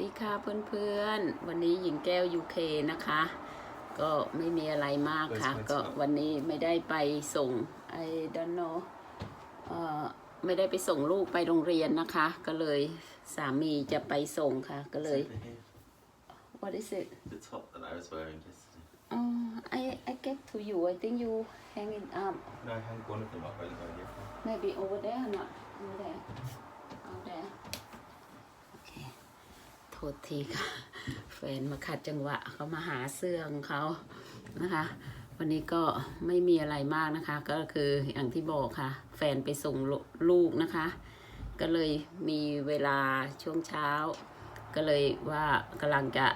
ดีค่ะเพื่อนๆ วันนี้หญิงแก้วยูเคนะคะ ก็ไม่มีอะไรมากค่ะ Where's my ก็ top? วันนี้ไม่ได้ไปส่ง I don't know เอ่อไม่ได้ไปส่งลูกไปโรงเรียนนะคะ ก็เลยสามีจะไปส่งค่ะ ก็เลย Over here, what is it the top that I was wearing yesterday. oh I I get to you I think you hang it up No, I hung one of them up by the very different. maybe over there not over there out there โอเคโทษทีค่ะ แฟนมาขัดจังหวะเขามาหาเสื้อของเขานะคะ วันนี้ก็ไม่มีอะไรมากนะคะ ก็คืออย่างที่บอกค่ะ แฟนไปส่งลูกนะคะ ก็เลยมีเวลาช่วงเช้า ก็เลยว่ากำลังจะ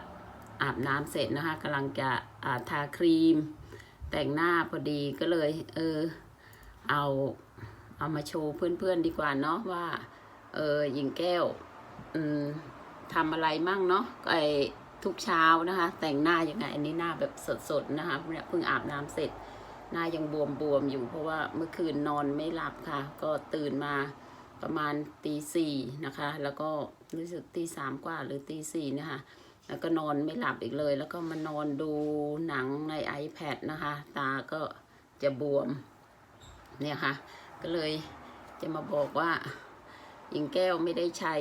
อาบน้ำเสร็จนะคะกำลังจะอาทาครีม แต่งหน้าพอดีก็เลย เออ เอาเอามาโชว์เพื่อนๆดีกว่าเนาะว่า เออหญิงแก้ว อืม ทำอะไรมั่งเนาะไอทุกเช้านะคะ แต่งหน้ายังไง อันนี้หน้าแบบสดๆนะคะเนี่ยเพิ่งอาบน้ำเสร็จ หน้ายังบวมๆอยู่ เพราะว่าเมื่อคืนนอนไม่หลับค่ะ ก็ตื่นมาประมาณตีสี่นะคะ แล้วก็รู้สึกตีสามกว่าหรือตีสี่นะคะแล้วก็นอนไม่หลับอีกเลย แล้วก็มานอนดูหนังใน iPad นะคะ ตาก็จะบวม เนี่ยค่ะ ก็เลยจะมาบอกว่าหญิงแก้วไม่ได้ใช้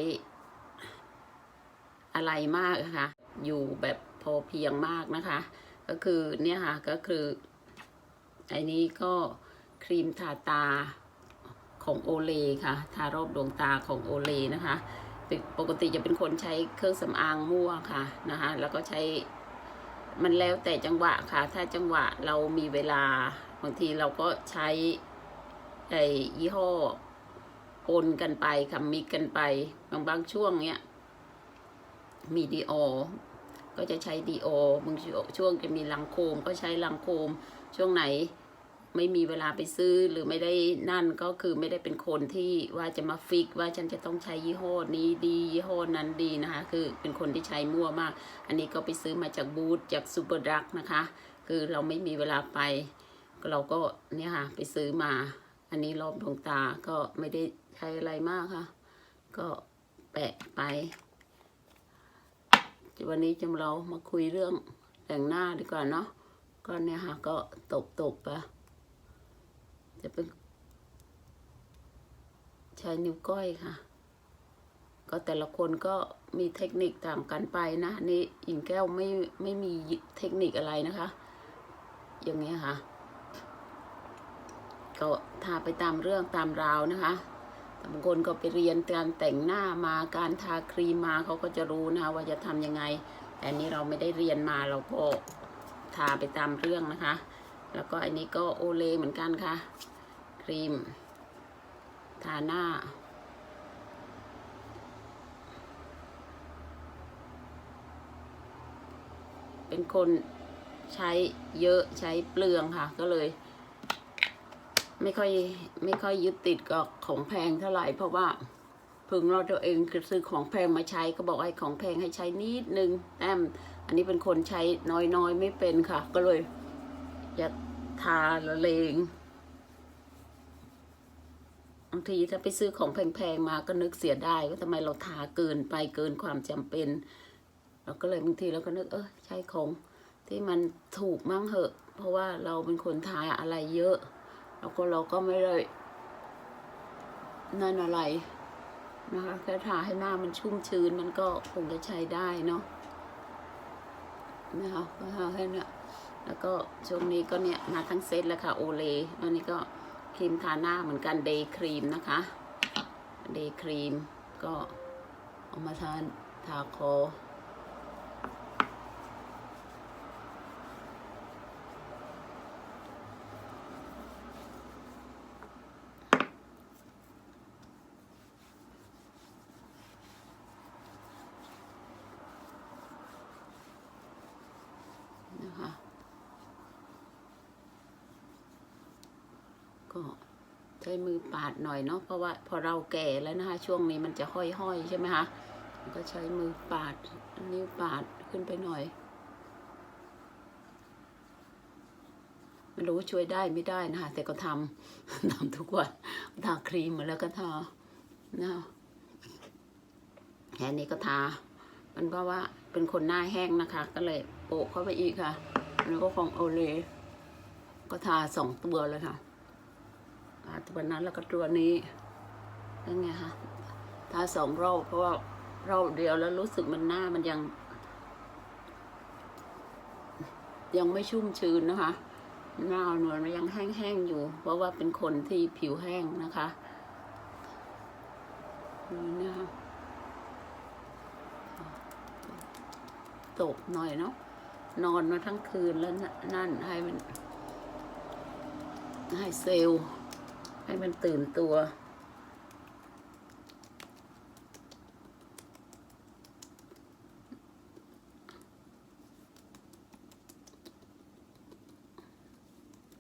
อะไรมากนะคะอยู่แบบพอเพียงมากนะคะ ก็คือเนี่ยค่ะก็คือไอ้นี้ก็ครีมทาตาของโอเลค่ะ ทารอบดวงตาของโอเลนะคะเป็นปกติจะเป็นคนใช้เครื่องสำอางมั่วค่ะนะคะ แล้วก็ใช้มันแล้วแต่จังหวะค่ะ ถ้าจังหวะเรามีเวลา บางทีเราก็ใช้ไอ้ยี่ห้อปนกันไปค่ะมิกกันไป บางบางช่วงเนี้ย มีดีโอก็จะใช้ดีโอบางช่วงจะมีลังโคมก็ใช้ลังโคม ช่วงไหนไม่มีเวลาไปซื้อหรือไม่ได้นั่นก็คือไม่ได้เป็นคนที่ว่าจะมาฟิกว่าฉันจะต้องใช้ยี่ห้อนี้ดียี่ห้อนั้นดีนะคะ คือเป็นคนที่ใช้มั่วมาก อันนี้ก็ไปซื้อมาจากบูธจากซูเปอร์ดักนะคะ คือเราไม่มีเวลาไป เราก็เนี่ยค่ะไปซื้อมา อันนี้รอบดวงตาก็ไม่ได้ใช้อะไรมากค่ะ ก็แปะไป วันนี้จำเรามาคุยเรื่องแต่งหน้าดีกว่าเนาะก็เนี่ยค่ะก็ตบตบๆไปจะเป็นใช้นิ้วก้อยค่ะ ก็แต่ละคนก็มีเทคนิคต่างกันไปนะนี่หญิงแก้วไม่ไม่มีเทคนิคอะไรนะคะ อย่างเงี้ยค่ะ ก็ทาไปตามเรื่องตามราวนะคะ บางคนก็ไปเรียนการแต่งหน้ามาการทาครีมมาเขาก็จะรู้นะคะว่าจะทำยังไง แต่อันนี้เราไม่ได้เรียนมาเราก็ทาไปตามเรื่องนะคะ แล้วก็อันนี้ก็โอเลเหมือนกันค่ะ ครีม ทาหน้าเป็นคนใช้เยอะใช้เปลืองค่ะ ก็เลย ไม่ค่อยไม่ค่อยยึดติดกับของแพงเท่าไหร่เพราะว่าพึงเราตัวเองคือซื้อของแพงมาใช้ก็บอกให้ของแพงให้ใช้นิดนึงแอมอันนี้เป็นคนใช้น้อยๆไม่เป็นค่ะ ก็เลยจะทาละเลงบางทีถ้าไปซื้อของแพงๆมาก็นึกเสียดายว่าทำไมเราทาเกินไปเกินความจำเป็นเราก็เลยบางทีเราก็นึกเออใช้ของที่มันถูกมั่งเหอะ เพราะว่าเราเป็นคนทาอะไรเยอะ แล้วก็เราก็ไม่ได้นั่นอะไรนะคะแค่ทาให้หน้ามันชุ่มชื้นมันก็คงจะใช้ได้เนาะนะคะก็ทาให้เนี่ยแล้วก็ช่วงนี้ก็เนี่ยมาทั้งเซตแล้วค่ะโอเลอันนี้ก็ครีมทาหน้าเหมือนกันเดย์ครีมนะคะเดย์ครีมก็เอามาทานทาคอ นะคะก็ ใช้มือปาดหน่อยเนาะเพราะว่าพอเราแก่แล้วนะคะ ช่วงนี้มันจะห้อยๆใช่ไหมคะก็ใช้มือปาดนิ้วปาดขึ้นไปหน่อยไม่รู้ช่วยได้ไม่ได้นะคะแต่ก็ทำทำทุกวันทาครีมมาแล้วก็ทานะคะแค่นี้ก็ทา มันเพราะว่าเป็นคนหน้าแห้งนะคะ ก็เลยโปะเข้าไปอีกค่ะ แล้วก็ของโอเลก็ทาสองตัวเลยค่ะ ตัวนั้นแล้วก็ตัวนี้ยังไงคะทาสองรอบเพราะว่ารอบเดียวแล้วรู้สึกมันหน้ามันยัง ยังไม่ชุ่มชื้นนะคะ หน้าหนวลมันยังแห้งๆอยู่ เพราะว่าเป็นคนที่ผิวแห้งนะคะนี่นะคะตกหน่อยเนาะนอนมาทั้งคืนแล้วนะนั่นให้มันให้เซลล์ ให้มันตื่นตัว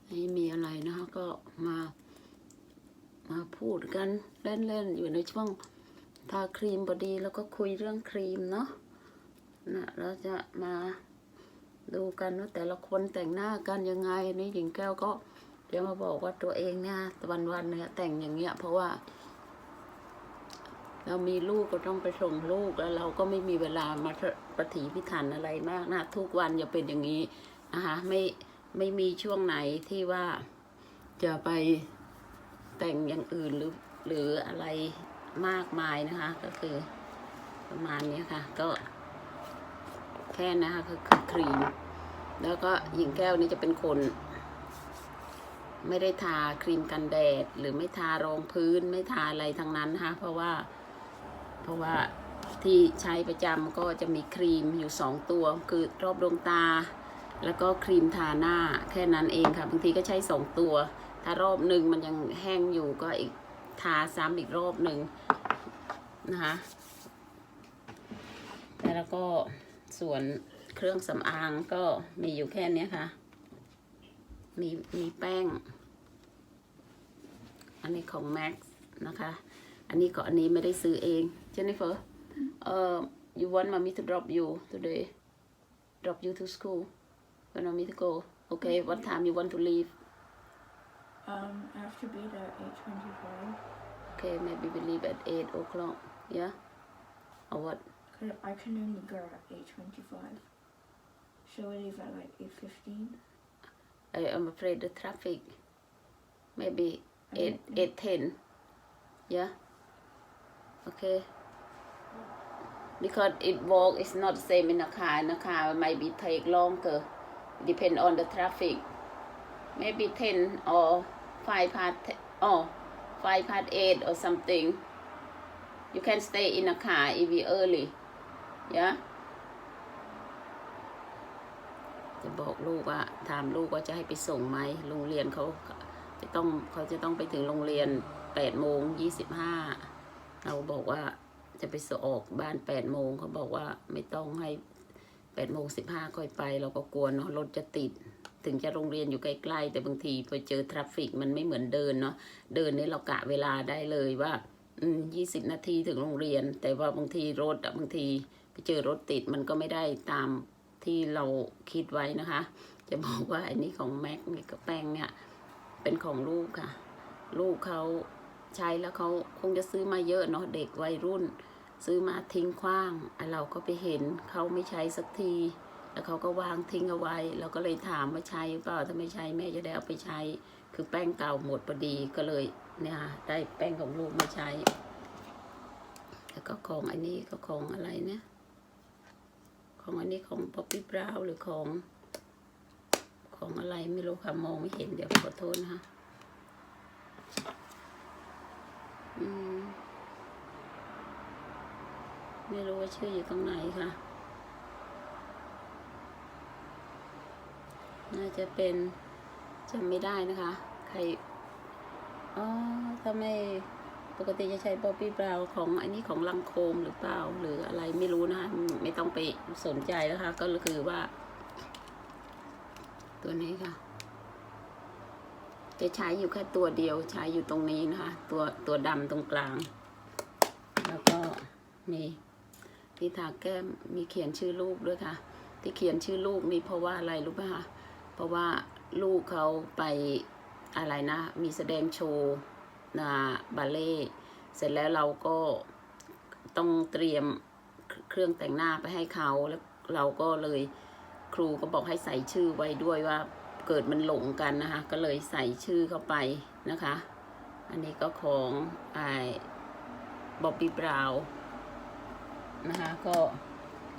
ไม่มีอะไรนะคะก็มา มาพูดกันเล่น ๆ อยู่ในช่วงทาครีมพอดีแล้วก็คุยเรื่องครีมเนาะนะเราจะมาดูกันว่าแต่ละคนแต่งหน้ากันยังไงนี่หญิงแก้วก็ เดี๋ยวมาบอกว่าตัวเองเนี่ยวันๆเนี่ยแต่งอย่างเงี้ย เพราะว่า เรามีลูกก็ต้องไปส่งลูกแล้วเราก็ไม่มีเวลามาปฏิพิถันอะไรมากนะทุกวันอย่าเป็นอย่างนี้นะคะไม่ไม่มีช่วงไหนที่ว่าจะไปแต่งอย่างอื่นหรือ หรืออะไรมากมายนะคะ ก็คือประมาณนี้ค่ะ ก็แค่นะคะคือคือครีม แล้วก็หญิงแก้วนี่จะเป็นคน ไม่ได้ทาครีมกันแดด หรือไม่ทารองพื้นไม่ทาอะไรทั้งนั้นนะคะเพราะว่า เพราะว่าที่ใช้ประจำก็จะมีครีมอยู่สองตัว คือรอบดวงตา แล้วก็ครีมทาหน้าแค่นั้นเองค่ะบางทีก็ใช้สองตัว ถ้ารอบหนึ่งมันยังแห้งอยู่ก็อีกทาซ้ำอีกรอบหนึ่งนะคะแล้วก็ส่วนเครื่องสำอางก็มีอยู่แค่นี้ค่ะ มีมีแป้ง อันนี้ของ Max นะคะ อันนี้ก็อันนี้ไม่ได้ซื้อเอง Jennifer เอ่อ you want mommy to drop you today drop you to school when mommy to go okay what time you want to leave Um, I have to be there at eight twenty-five. okay maybe we leave at 8 o'clock yeah or what Cause I can only go at eight twenty-five. Shall we leave at like eight fifteen? I am afraid the traffic maybe 8 8 10 yeah? Okay. Because it walk is not the same in a car. In a car might be take longer depend on the traffic. Maybe 10 or 5 past 10 oh 5 past 8 or something. You can stay in a car if you early. Yeah จะบอกลูกว่าถามลูกว่าจะให้ไปส่งไหมโรงเรียนเขาจะต้องเขาจะต้องไปถึงโรงเรียนแปดโมงยี่สิบห้าเราบอกว่าจะไปสออกบ้านแปดโมงเขาบอกว่าไม่ต้องให้แปดโมงสิบห้าค่อยไป เราก็กลัวเนาะรถจะติด ถึงจะโรงเรียนอยู่ใกล้ๆแต่บางทีพอเจอทราฟฟิกมันไม่เหมือนเดินเนาะเดินนี่เรากะเวลาได้เลยว่าอืมยี่สิบนาทีถึงโรงเรียน แต่ว่าบางทีรถอะบางทีไปเจอรถติดมันก็ไม่ได้ตาม ที่เราคิดไว้นะคะ จะบอกว่าอันนี้ของแม็กนี่กับแป้งเนี่ยเป็นของลูกค่ะ ลูกเขาใช้แล้วเขาคงจะซื้อมาเยอะเนาะเด็กวัยรุ่น ซื้อมาทิ้งขว้างอะเราก็ไปเห็นเขาไม่ใช้สักที แล้วเขาก็วางทิ้งเอาไว้ เราก็เลยถามว่าใช้หรือเปล่าถ้าไม่ใช้แม่จะได้เอาไปใช้ คือแป้งเก่าหมดพอดีก็เลยเนี่ยค่ะได้แป้งของลูกมาใช้แล้วก็ของอันนี้ก็ของอะไรเนี่ย ของอันนี้ของป๊อปปี้บราวหรือของของอะไรไม่รู้ค่ะ มองไม่เห็นเดี๋ยวขอโทษนะคะอืมไม่รู้ว่าชื่ออยู่ตรงไหนค่ะ น่าจะเป็นจำไม่ได้นะคะ ใคร อ๋อถ้าไม่ ปกติจะใช้ป๊อปปี้บราวของอันนี้ของลังโคมหรือเปล่า หรืออะไรไม่รู้นะคะไม่ต้องไปสนใจนะคะ ก็คือว่า ตัวนี้ค่ะ จะใช้อยู่แค่ตัวเดียวใช้อยู่ตรงนี้นะคะ ตัวตัวดำตรงกลาง แล้วก็มีที่ทาแก้มมีเขียนชื่อลูกด้วยค่ะ ที่เขียนชื่อลูกนี่เพราะว่าอะไรรู้ป่ะคะเพราะว่าลูกเขาไปอะไรนะ มีแสดงโชว์ บาเล่เสร็จแล้วเราก็ต้องเตรียมเครื่องแต่งหน้าไปให้เขาแล้วเราก็เลยครูก็บอกให้ใส่ชื่อไว้ด้วยว่าเกิดมันหลงกันนะคะ ก็เลยใส่ชื่อเข้าไปนะคะ อันนี้ก็ของไอ้บ๊อบบี้บราวนะคะก็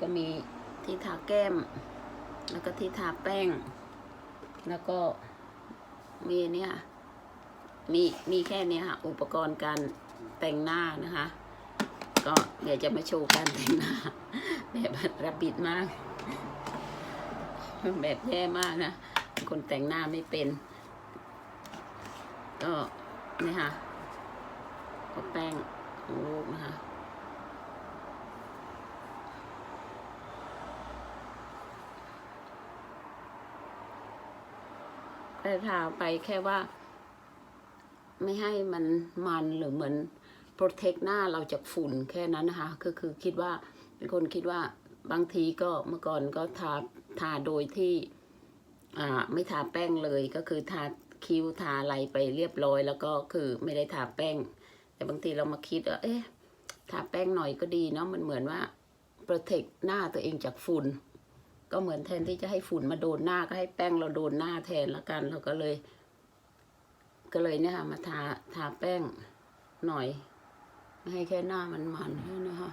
ก็มีที่ทาแก้ม แล้วก็ที่ทาแป้ง แล้วก็มีเนี่ย มีมีแค่เนี้ยค่ะ อุปกรณ์การแต่งหน้านะคะ ก็เดี๋ยวจะมาโชว์การแต่งหน้า แบบระบิดมาก แบบแย่มากนะ คนแต่งหน้าไม่เป็น ก็เนี่ยค่ะก็แป้งของลูกนะคะแต่ทาไปแค่ว่า ไม่ให้มันมันหรือเหมือนโปรเทคหน้าเราจากฝุ่นแค่นั้นนะคะ ก็คือคิดว่าเป็นคนคิดว่าบางทีก็เมื่อก่อนก็ทาทาโดยที่อ่าไม่ทาแป้งเลยก็คือทาคิ้วทาอะไรไปเรียบร้อย แล้วก็คือไม่ได้ทาแป้ง แต่บางทีเรามาคิดว่าเอ๊ะทาแป้งหน่อยก็ดีเนาะมันเหมือนว่าโปรเทคหน้าตัวเองจากฝุ่นก็เหมือนแทนที่จะให้ฝุ่นมาโดนหน้าก็ให้แป้งเราโดนหน้าแทนละกันเราก็เลย ก็เลยเนี่ยค่ะมาทาทาแป้งหน่อย ให้แค่หน้ามันมันแค่นะคะ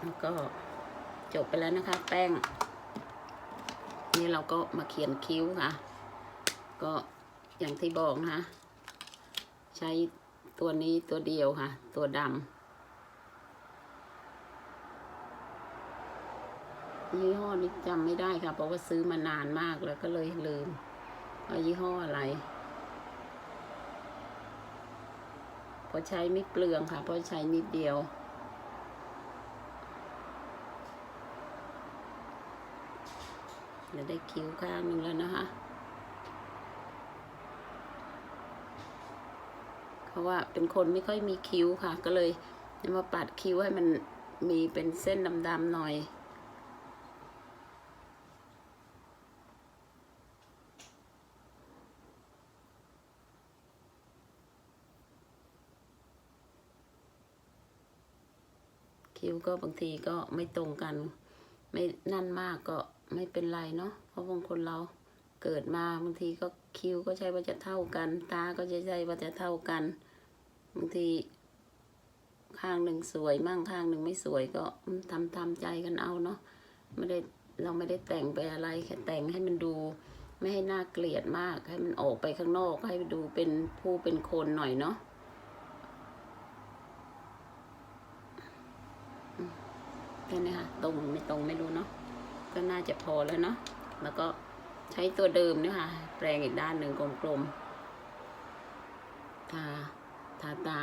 แล้วก็จบไปแล้วนะคะ แป้ง นี่เราก็มาเขียนคิ้วค่ะ ก็อย่างที่บอกนะคะใช้ตัวนี้ตัวเดียวค่ะ ตัวดำยี่ห้อนี้จำไม่ได้ค่ะ เพราะว่าซื้อมานานมากแล้วก็เลยลืม ว่ายี่ห้ออะไรเพราะใช้ไม่เปลืองค่ะ เพราะใช้นิดเดียวเดี๋ยวได้คิ้วข้างนึงแล้วนะคะเพราะว่าเป็นคนไม่ค่อยมีคิ้วค่ะ ก็เลยมาปัดคิ้วให้มันมีเป็นเส้นดำๆหน่อย คิ้วก็บางทีก็ไม่ตรงกัน ไม่นั่นมากก็ไม่เป็นไรเนาะเพราะบางคนเราเกิดมาบางทีก็คิ้วก็ใช่ว่าจะเท่ากัน ตาก็ใช่ใช่ว่าจะเท่ากันบางทีข้างหนึ่งสวยมั่งข้างหนึ่งไม่สวยก็ทำทำใจกันเอาเนาะไม่ได้เราไม่ได้แต่งไปอะไรแค่แต่งให้มันดูไม่ให้น่าเกลียดมากให้มันออกไปข้างนอกให้ดูเป็นผู้เป็นคนหน่อยเนาะ แค่นี้ค่ะ ตรงไม่ตรงไม่รู้เนาะก็น่าจะพอแล้วเนาะแล้วก็ใช้ตัวเดิมเนี่ยค่ะ แปรงอีกด้านหนึ่งกลมๆทาทาตา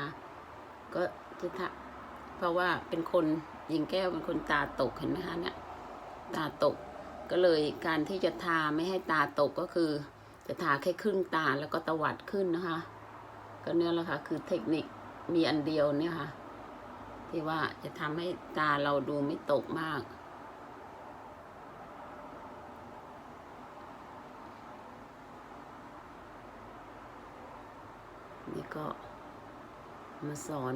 ก็จะทาเพราะว่าเป็นคนหญิงแก้วเป็นคนตาตกเห็นไหมคะเนี่ยตาตกก็เลยการที่จะทาไม่ให้ตาตกก็คือ จะทาแค่ครึ่งตาแล้วก็ตวัดขึ้นนะคะ ก็เนี่ยแหละค่ะคือเทคนิคมีอันเดียวเนี่ยค่ะ ที่ว่าจะทำให้ตาเราดูไม่ตกมาก นี่ก็มาสอน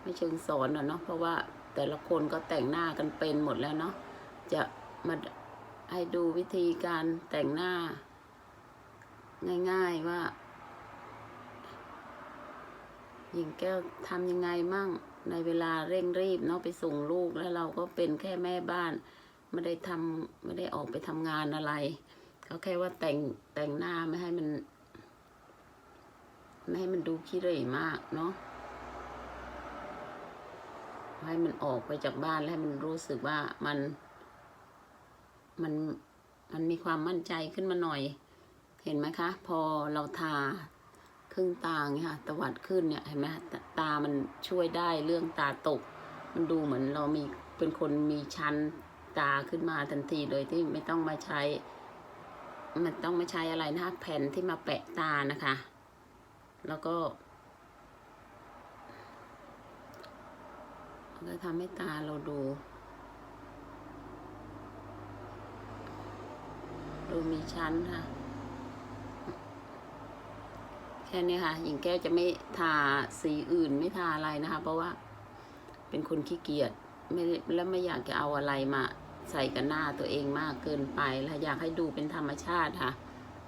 ไม่เชิงสอนอะเนาะเพราะว่าแต่ละคนก็แต่งหน้ากันเป็นหมดแล้วเนาะจะมาให้ดูวิธีการแต่งหน้า ง่ายๆว่าหญิงแก้วทำยังไงมั่ง ในเวลาเร่งรีบเนาะไปส่งลูกแล้วเราก็เป็นแค่แม่บ้านไม่ได้ทำไม่ได้ออกไปทำงานอะไรเขาแค่ว่าแต่งแต่งหน้าไม่ให้มัน ไม่ให้มันดูขี้เหร่มากเนาะให้มันออกไปจากบ้านแล้วให้มันรู้สึกว่ามันมันมันมีความมั่นใจขึ้นมาหน่อย เห็นไหมคะ พอเราทา รึ่งตาอย่างเงี้ยค่ะตวัดขึ้นเนี่ยเห็นไหมตตามันช่วยได้เรื่องตาตก มันดูเหมือนเรามีเป็นคนมีชั้นตาขึ้นมาทันทีโดยที่ไม่ต้องมาใช้ มันต้องไม่ใช้อะไรนะคะแผ่นที่มาแปะตานะคะ แล้วก็ก็ทำให้ตาเราดูดูมีชั้นค่ะ แค่นี้ค่ะ หญิงแก้วจะไม่ทาสีอื่นไม่ทาอะไรนะคะ เพราะว่าเป็นคนขี้เกียจไม่แล้วไม่อยากจะเอาอะไรมาใส่กับหน้าตัวเองมากเกินไป แล้วอยากให้ดูเป็นธรรมชาติค่ะ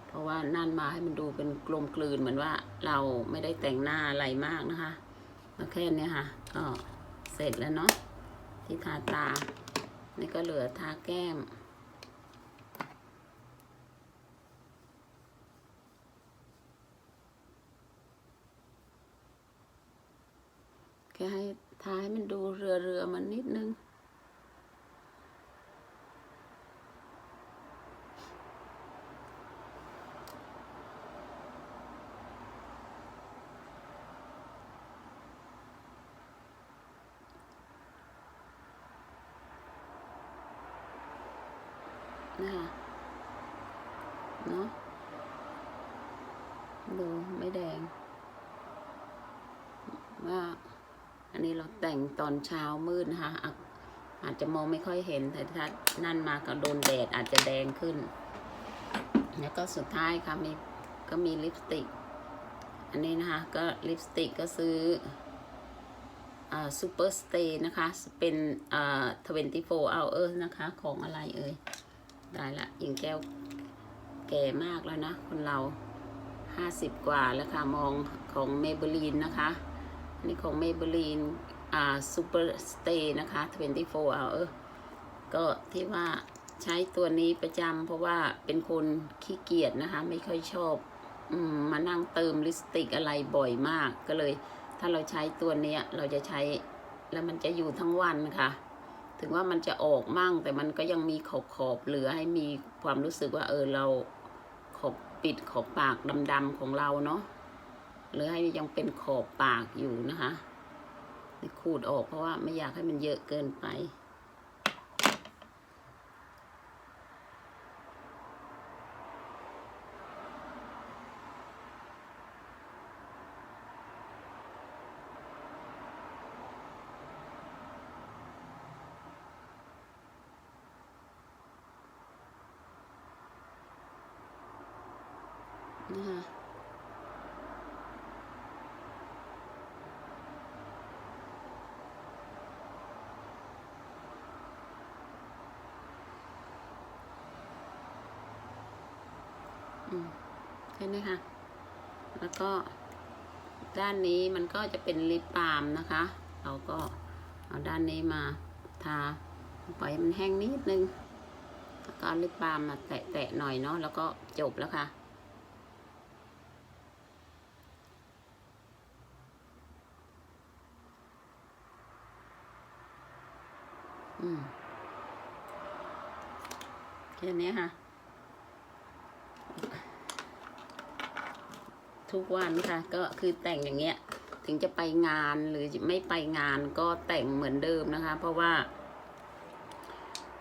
เพราะว่านั่นมาให้มันดูเป็นกลมกลืนเหมือนว่าเราไม่ได้แต่งหน้าอะไรมากนะคะแล้วแค่นี้ค่ะก็เสร็จแล้วเนาะที่ทาตา นี่ก็เหลือทาแก้ม ค่ให้ทาให้มันดูเรือเรือมันนิดนึง นะคะเนาะดูไม่แดงว่าอั นนี้เราแต่งตอนเช้ามืดนะคะอะอาจจะมองไม่ค่อยเห็นแต่ถ้านั่นมาก็โดนแดดอาจจะแดงขึ้น แล้วก็สุดท้ายค่ะมีก็มีลิปสติก อันนี้นะคะก็ลิปสติกก็ซื้ออ่าซูเปอร์สเตย์นะคะ เป็นอ่า24 hours นะคะ ของอะไรเอ่ยได้ละหญิงแก้วแก่มากแล้วนะ คนเรา 50 กว่าแล้วค่ะ มองของเมเบลีนนะคะ นี่ของเมเบลีนอ่าซูเปอร์สเตย์นะคะ24 hour ก็ที่ว่าใช้ตัวนี้ประจำเพราะว่าเป็นคนขี้เกียจนะคะ ไม่ค่อยชอบอมมานั่งเติมลิปสติกอะไรบ่อยมาก ก็เลย ถ้าเราใช้ตัวเนี้ยเราจะใช้แล้วมันจะอยู่ทั้งวันค่ะ ถึงว่ามันจะออกมั่งแต่มันก็ยังมีขอบขอบเหลือให้มีความรู้สึกว่าเออเราขอบปิดขอบปากดำๆของเราเนาะ หรือให้ยังเป็นขอบปากอยู่นะคะขูดออกเพราะว่าไม่อยากให้มันเยอะเกินไป แค่นี้ค่ะ แล้วก็ด้านนี้มันก็จะเป็นลิปบาล์มนะคะ เราก็เอาด้านนี้มาทาปล่อยมันแห้งนิดนึง แล้วก็ลิปบาล์มมาแตะๆหน่อยเนาะ แล้วก็จบแล้วค่ะอืมแค่นี้ค่ะ ทุกวันค่ะ ก็คือแต่งอย่างเงี้ย ถึงจะไปงานหรือไม่ไปงานก็แต่งเหมือนเดิมนะคะ เพราะว่า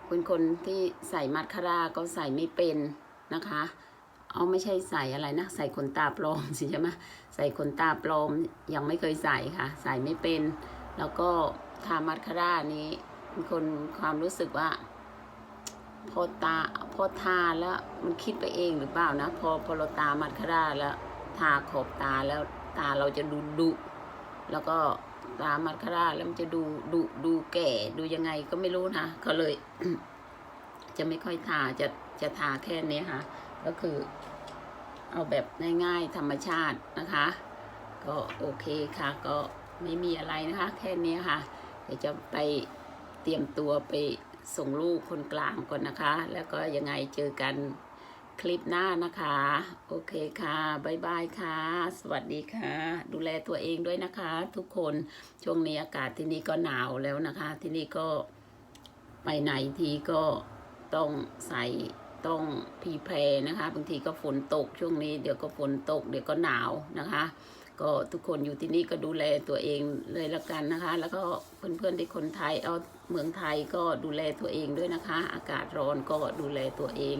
เป็นคนที่ใส่มัดคาราก็ใส่ไม่เป็นนะคะ เอาไม่ใช่ใส่อะไรนะ ใส่ขนตาปลอมสิใช่ไหมใส่ขนตาปลอมยังไม่เคยใส่ค่ะ ใส่ไม่เป็น แล้วก็ทามัดคารานี้เป็นคนความรู้สึกว่า พอตาพอทาแล้วมันคิดไปเองหรือเปล่านะ พอพอเราตามัดคาราแล้ว ทาขอบตาแล้วตาเราจะดูดุแล้วก็ตามัดคราแล้วมันจะดูดุดูแก่ดูยังไงก็ไม่รู้นะก็เลย จะไม่ค่อยทาจะจะทาแค่นี้ค่ะ ก็คือ เอาแบบง่ายๆ ธรรมชาตินะคะ ก็โอเคค่ะ ก็ไม่มีอะไรนะคะ แค่นี้ค่ะ เดี๋ยวจะไปเตรียมตัวไปส่งลูกคนกลางก่อนนะคะ แล้วก็ยังไงเจอกัน คลิปหน้านะคะ โอเคค่ะบายบายค่ะ สวัสดีค่ะ ดูแลตัวเองด้วยนะคะ ทุกคนช่วงนี้อากาศที่นี่ก็หนาวแล้วนะคะ ที่นี่ก็ไปไหนทีก็ต้องใส่ต้องพีแพรนะคะ บางทีก็ฝนตกช่วงนี้เดี๋ยวก็ฝนตก เดี๋ยวก็หนาวนะคะ ก็ทุกคนอยู่ที่นี่ก็ดูแลตัวเองเลยละกันนะคะ แล้วก็เพื่อนๆที่คนไทยเอาเมืองไทยก็ดูแลตัวเองด้วยนะคะ อากาศร้อนก็ดูแลตัวเอง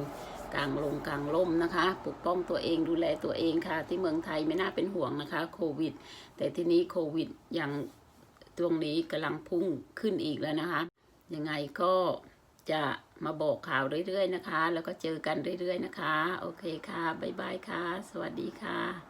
กลางลงกลางล่มนะคะ ปกป้องตัวเองดูแลตัวเองค่ะ ที่เมืองไทยไม่น่าเป็นห่วงนะคะโควิด แต่ที่นี้โควิดอย่างตรงนี้กำลังพุ่งขึ้นอีกแล้วนะคะ ยังไงก็จะมาบอกข่าวเรื่อยๆนะคะ แล้วก็เจอกันเรื่อยๆนะคะ โอเคค่ะ บ๊ายบายค่ะ สวัสดีค่ะ